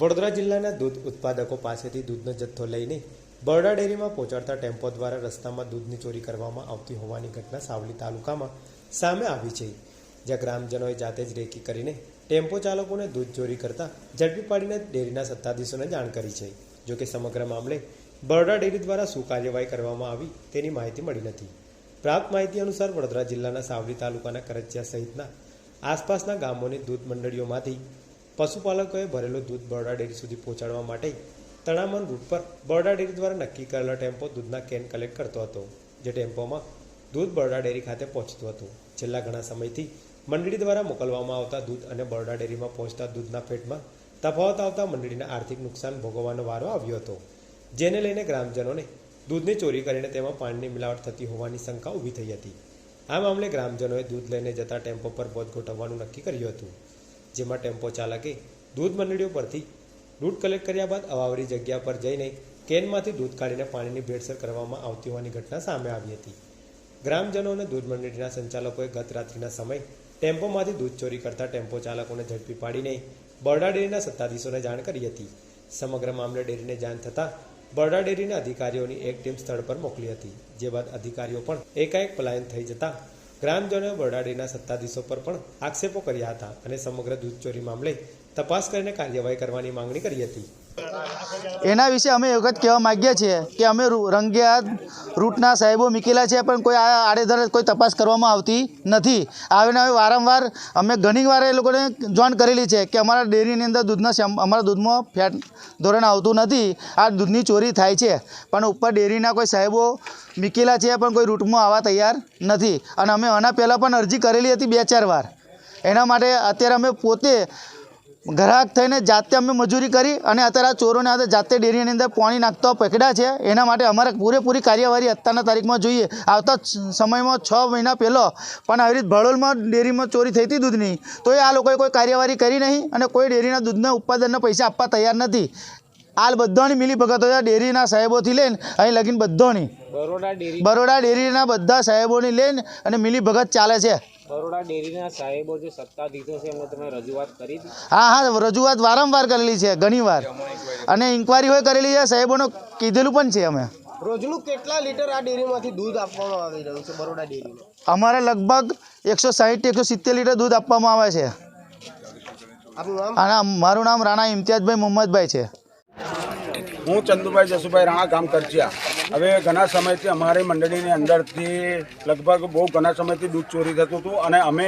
વડોદરા જિલ્લાના દૂધ ઉત્પાદકો પાસેથી દૂધનો જથ્થો લઈને બરડા ડેરીમાં પહોંચાડતા ટેમ્પો દ્વારા રસ્તામાં દૂધની ચોરી કરવામાં આવતી હોવાની ઘટના સાવલી તાલુકામાં સામે આવી છે, જ્યાં ગ્રામજનોએ જાતે જ રેકી કરીને ટેમ્પો ચાલકોને દૂધ ચોરી કરતા ઝડપી પાડીને ડેરીના સત્તાધીશોને જાણ કરી છે. જોકે સમગ્ર મામલે બરડા ડેરી દ્વારા શું કાર્યવાહી કરવામાં આવી તેની માહિતી મળી નથી. પ્રાપ્ત માહિતી અનુસાર વડોદરા જિલ્લાના સાવલી તાલુકાના કરજિયા સહિતના આસપાસના ગામોની દૂધ મંડળીઓમાંથી પશુપાલકોએ ભરેલું દૂધ બરોડા ડેરી સુધી પહોંચાડવા માટે તણામન રૂટ પર બરોડા ડેરી દ્વારા નક્કી કરેલો ટેમ્પો દૂધના કેન કલેક્ટ કરતો હતો, જે ટેમ્પોમાં દૂધ બરોડા ડેરી ખાતે પહોંચતું હતું. છેલ્લા ઘણા સમયથી મંડળી દ્વારા મોકલવામાં આવતા દૂધ અને બરોડા ડેરીમાં પહોંચતા દૂધના પેટમાં તફાવત આવતા મંડળીને આર્થિક નુકસાન ભોગવવાનો વારો આવ્યો હતો, જેને લઈને ગ્રામજનોને દૂધની ચોરી કરીને તેમાં પાણીની મિલાવટ થતી હોવાની શંકા ઊભી થઈ હતી. આ મામલે ગ્રામજનોએ દૂધ લઈને જતા ટેમ્પો પર બોધ ગોઠવવાનું નક્કી કર્યું હતું. જેમાં ટેમ્પો ચાલકે દૂધ મંડળીઓ પરથી દૂધ કલેક્ટ કર્યા બાદ અવાવરી જગ્યા પર જઈને કેનમાંથી દૂધ કાઢીને પાણીની ભેળસેળ કરવામાં આવતી હોવાની ઘટના સામે આવી હતી. ગ્રામજનો અને દૂધ મંડળીના સંચાલકોએ ગત રાત્રિના સમયે ટેમ્પોમાંથી દૂધ ચોરી કરતા ટેમ્પો ચાલકોને ઝડપી પાડીને બરડા ડેરીના સત્તાધીશોને જાણ કરી હતી. સમગ્ર મામલે ડેરીને જાણ થતાં બરડા ડેરીના અધિકારીઓની એક ટીમ સ્થળ પર મોકલી હતી, જે બાદ અધિકારીઓ પણ એકાએક પલાયન થઈ જતા ગ્રામજનોએ બરડાડીના સત્તાધીશો પર પણ આક્ષેપો કર્યા હતા અને સમગ્ર દૂધ ચોરી મામલે તપાસ કરીને કાર્યવાહી કરવાની માંગણી કરી હતી. એના વિશે અમે એ જ કહેવા માગીએ છીએ કે અમે રંગે હાથ રૂટના સાહેબો મૂકેલા છે, પણ કોઈ આ આડેધડ કોઈ તપાસ કરવામાં આવતી નથી. આવીને હવે વારંવાર અમે ઘણી વાર એ લોકોને જોઈન કરેલી છે કે અમારા ડેરીની અંદર દૂધના અમારા દૂધમાં ફેટ ધોરણ આવતું નથી. આ દૂધની ચોરી થાય છે, પણ ઉપર ડેરીના કોઈ સાહેબો મૂકેલા છે, પણ કોઈ રૂટમાં આવવા તૈયાર નથી. અને અમે આના પહેલાં પણ અરજી કરેલી હતી બે ચાર વાર. એના માટે અત્યારે અમે પોતે ગ્રાહક થઈને જાતે અમે મજૂરી કરી અને અત્યારે આ ચોરોને આજે જાતે ડેરીની અંદર પાણી નાખતા પકડ્યા છે. એના માટે અમારે પૂરેપૂરી કાર્યવાહી અત્યારના તારીખમાં જોઈએ. આવતા સમયમાં છ મહિના પહેલો પણ આવી રીતે ભળોલમાં ડેરીમાં ચોરી થઈ હતી દૂધની. તો એ આ લોકોએ કોઈ કાર્યવાહી કરી નહીં અને કોઈ ડેરીના દૂધના ઉત્પાદનના પૈસા આપવા તૈયાર નથી. હાલ બધાની મિલી ભગત હોય ડેરીના સાહેબોથી લઈને અહીં લગીને બધાની. બરોડા ડેરી. બરોડા ડેરીના બધા સાહેબોની લઈને અને મિલી ભગત ચાલે છે. બરોડા ડેરીના સાહેબો જે સત્તાધીશો છે એમને તમે રજૂઆત કરી હા હા રજૂઆત વારંવાર કરેલી છે ઘણીવાર. અને ઇન્કવાયરી હોય કરેલી છે સાહેબોનો કીધેલું પણ છે અમે. રોજનું કેટલા લીટર આ ડેરીમાંથી દૂધ આપવામાં આવી રહ્યું છે બરોડા ડેરીમાં અમારે લગભગ એકસો સાહીઠ એકસો સિત્તેર લીટર દૂધ આપવામાં આવે છે. અને મારું નામ રાણા ઇમ્તિયાજભાઈ મોહમ્મદભાઈ છે. હું ચંદુભાઈ જસુભાઈ રાણા ગામ કરચિયા હવે ઘણા સમયથી અમારી મંડળીની અંદરથી લગભગ બહુ ઘણા સમયથી દૂધ ચોરી થતું હતું અને અમે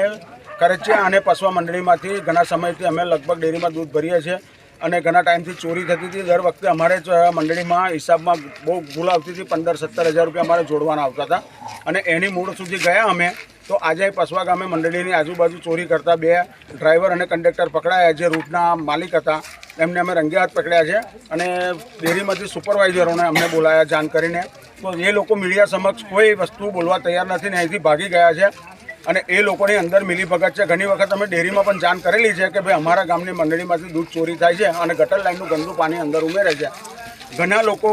કરચિયા અને પસવા મંડળીમાંથી ઘણા સમયથી અમે લગભગ ડેરીમાં દૂધ ભરીએ છીએ અને ઘણા ટાઈમથી ચોરી થતી હતી. દર વખતે અમારે મંડળીમાં હિસાબમાં બહુ ભૂલ આવતી હતી. પંદર, સત્તર હજાર રૂપિયા અમારે જોડવાના આવતા હતા. અને એની મૂળ સુધી ગયા અમે તો આજે પસવા ગામે મંડળીની આજુબાજુ ચોરી કરતા બે ડ્રાઈવર અને કંડક્ટર પકડાયા જે રૂટના માલિક હતા. એમને અમે રંગે હાથ પકડ્યા છે અને ડેરીમાંથી સુપરવાઇઝરોને અમને બોલાયા જાણ કરીને. તો એ લોકો મીડિયા સમક્ષ કોઈ વસ્તુ બોલવા તૈયાર નથી ને અહીંથી ભાગી ગયા છે. અને એ લોકોની અંદર મિલીભગત છે. ઘણી વખત અમે ડેરીમાં પણ જાણ કરેલી છે કે ભાઈ અમારા ગામની મંડળીમાંથી દૂધ ચોરી થાય છે અને ગટર લાઇનનું ગંદુ પાણી અંદર ઉમેરે છે. ઘણા લોકો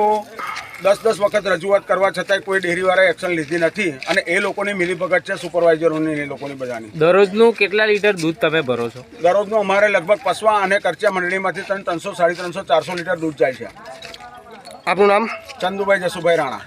દસ દસ વખત રજૂઆત કરવા છતાંય કોઈ ડેરીવાળાએ એક્શન લીધી નથી અને એ લોકોની મિલીભગત છે સુપરવાઇઝરોની એ લોકોની બધાની. દરરોજનું કેટલા લીટર દૂધ તમે ભરો છો? દરરોજનું અમારે લગભગ પસવા અને કરચા મંડળીમાંથી ત્રણ ત્રણસો સાડી ત્રણસો ચારસો લીટર દૂધ જાય છે. આપનું નામ? ચંદુભાઈ જસુભાઈ રાણા.